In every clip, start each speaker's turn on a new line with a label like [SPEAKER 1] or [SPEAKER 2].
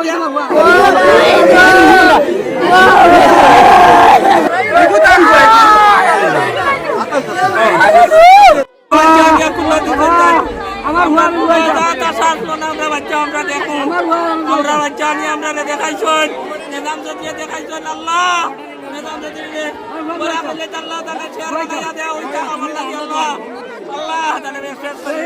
[SPEAKER 1] নেও বাবা। আমরা
[SPEAKER 2] দেখো। আমরা বাচ্চা নিয়ে আমরা দেখাইছন। নিজাম যদি দেখাইছন আল্লাহ। নিজাম যদি বলে আল্লাহ তাআলা শেয়ার লাগাইয়া দেয়া ওইটা আমার লাগে আল্লাহ। আল্লাহ তাআলা শেয়ার করে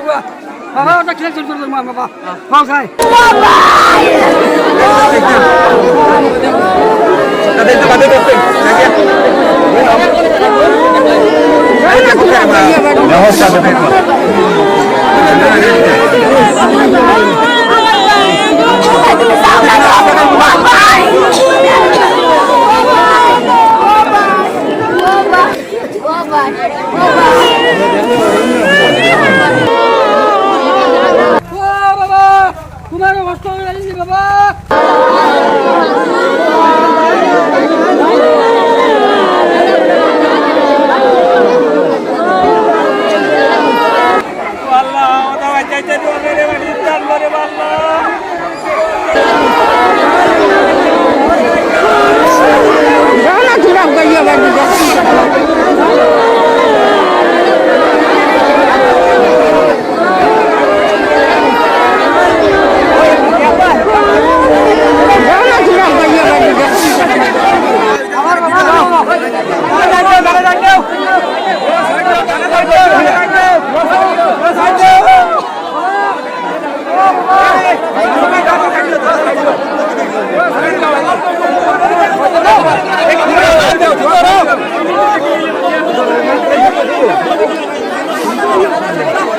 [SPEAKER 1] দেখছেন বাবা ওটা খেলে চলবে মা বাবা। পাও খাই
[SPEAKER 3] ভাই তুমি যাও
[SPEAKER 1] কষ্ট হয়ে যাচ্ছে বাবা।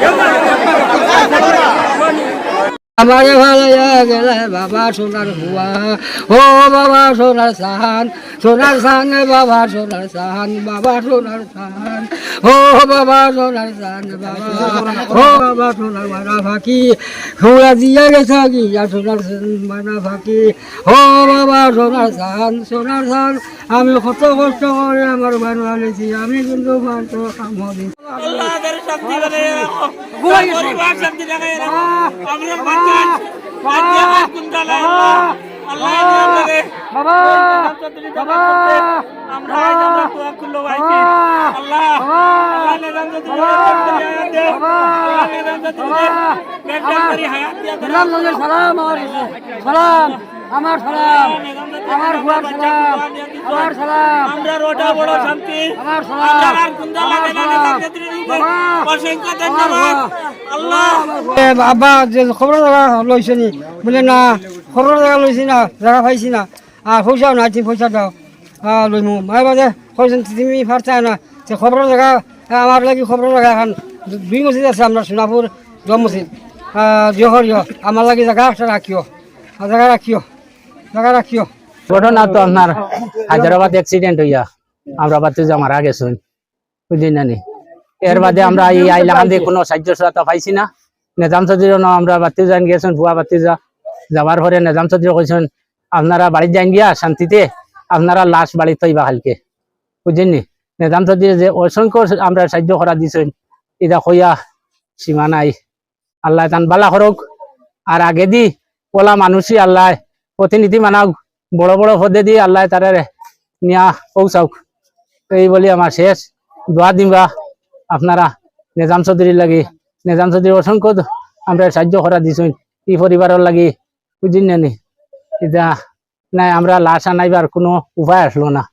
[SPEAKER 2] Yeah.
[SPEAKER 1] আমারে ভালো গেলে বাবা সোনার হুয়া ও বাবা সোনার সাহান সোনার সাহান বাবা সোনার সাহান বাবা সোনার সাহান। ও বাবা সোনার সাহান বাবা ও বাবা সোনার মারা ফাঁকি। হুড়া দিয়া গেছে গিয়া সোনার মারা ফাঁকি। ও বাবা সোনার সাহান সোনার সাহান। আমি কত কষ্ট করে আমার বাড়ি আনেছি আমি কিন্তু মাত্র কাম সালাম সালাম আমার সালাম আমার সালাম আমার হুয়ার সালাম আমার সালাম
[SPEAKER 2] আমরা রোটা বড় শান্তি
[SPEAKER 1] আমার সালাম
[SPEAKER 2] আর কুন্দালা দেনা নিজাম যদি অসংখ্য ধন্যবাদ আল্লাহ।
[SPEAKER 1] এ বাবা যে খবর জায়গা লইছে নি বলে না? খবর জায়গা লইছি না জায়গা পাইছি না। আর পয়সাও নাই তুমি পয়সা দাও লইমু। মাই বাদে কইছেন তুমি ফারছাই না। যে খবর জায়গা আমার লাগি খবর জায়গা এখন দুই মসজিদ আছে আমরা সোনাপুর দম মসজিদ। দিহরিও আমার লাগি জায়গা একটা রাখিও। জায়গা রাখিও জায়গা রাখিও।
[SPEAKER 4] ঘটনা তো আপনার হায়দ্রাবাদ অ্যাক্সিডেন্ট হইয়া আমরা বাতি মারা গেছুন বুঝলি না নি? এর বাদে আমরা এই আইলাম দিয়ে কোনো সাহায্য সহায়তা পাইছি না। নিজাম চৌধুরী আমরা বাতি যান গিয়েছেন ভুয়া বাতি যা যাবার পরে নিজাম চৌধুরী কইছেন আপনারা বাড়ি যান গিয়া শান্তিতে আপনারা লাশ বাড়ি তৈবা কালকে বুঝলেন নিজাম চৌধুরী যে অসংখ্য আমরা সাহায্য করা দিছেন এটা কইয়া সীমা নাই। আল্লাহ তান বালা করুক। আর আগে দি ওলা মানুষই আল্লাহ প্রতিনিধি মানাক বড় বড় পদে দিয়ে আল্লাহ তারা নিয়া পৌঁছাওক। এই বলি আমার শেষ। দোয়া দিবা। আপনারা নিজাম চৌধুরীর লাগি নিজাম চৌধুরী অসংখ্য আমরা সাহায্য করা দিছুন ই পরিবারের লাগি বুঝিনি এটা নাই? আমরা লাশ আনাইবার কোনো উপায় আসলো না।